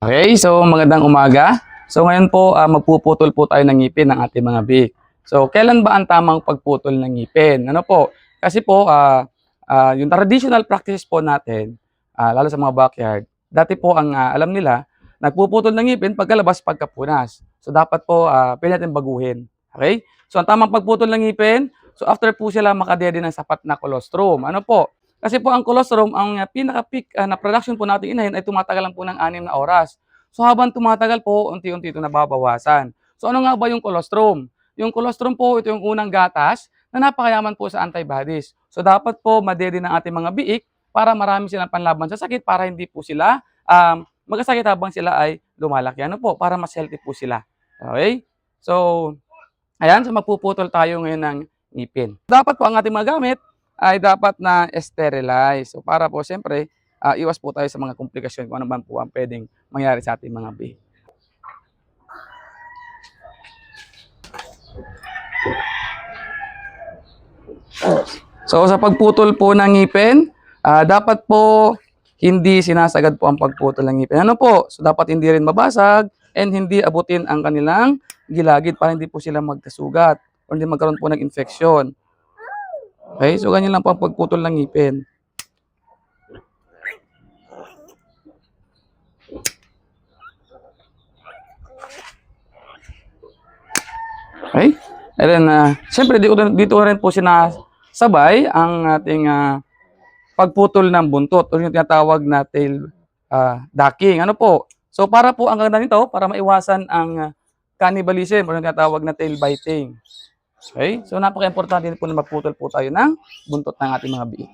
Okay, so magandang umaga. So ngayon po, ah, magpuputol po tayo ng ngipin ng ating mga bik. So kailan ba ang tamang pagputol ng ngipin? Ano po? Kasi po, ah, ah, yung traditional practices po natin, ah, lalo sa mga backyard, dati po ang ah, alam nila, nagpuputol ng ngipin pagkalabas, pagkapunas. So dapat po, ah, pwede natin baguhin. Okay? So ang tamang pagputol ng ngipin, so after po sila makadede ng sapat na colostrum. Ano po? Kasi po ang colostrum, ang uh, pinaka-peak uh, na production po natin inahin ay tumatagal lang po ng anim na oras. So habang tumatagal po, unti-unti ito nababawasan. So ano nga ba yung colostrum? Yung colostrum po, ito yung unang gatas na napakayaman po sa antibodies. So dapat po madede ng ating mga biik para marami silang panlaban sa sakit para hindi po sila um, magkasakit habang sila ay lumalaki. Ano po? Para mas healthy po sila. Okay? So, ayan, so magpuputol tayo ngayon ng ngipin. Dapat po ang ating mga gamit ay dapat na sterilize. So para po siyempre, ah, iwas po tayo sa mga komplikasyon kung ano man po ang pwedeng mangyari sa ating mga bee. So sa pagputol po ng ngipin, ah, dapat po hindi sinasagad po ang pagputol ng ngipin. Ano po? So dapat hindi rin mabasag and hindi abutin ang kanilang gilagid para hindi po sila magkasugat o hindi magkaroon po ng infeksyon. Okay, so ganyan lang po ang pagputol ng ngipin. Okay? And then, uh, siyempre, dito, dito rin po sinasabay ang ating ah, pagputol ng buntot o yung tinatawag na tail ah, ducking. Ano po? So, para po ang ganda nito, para maiwasan ang ah, cannibalism o yung tinatawag na tail biting. Okay? So, napaka-importante din po na magputol po tayo ng buntot ng ating mga biik.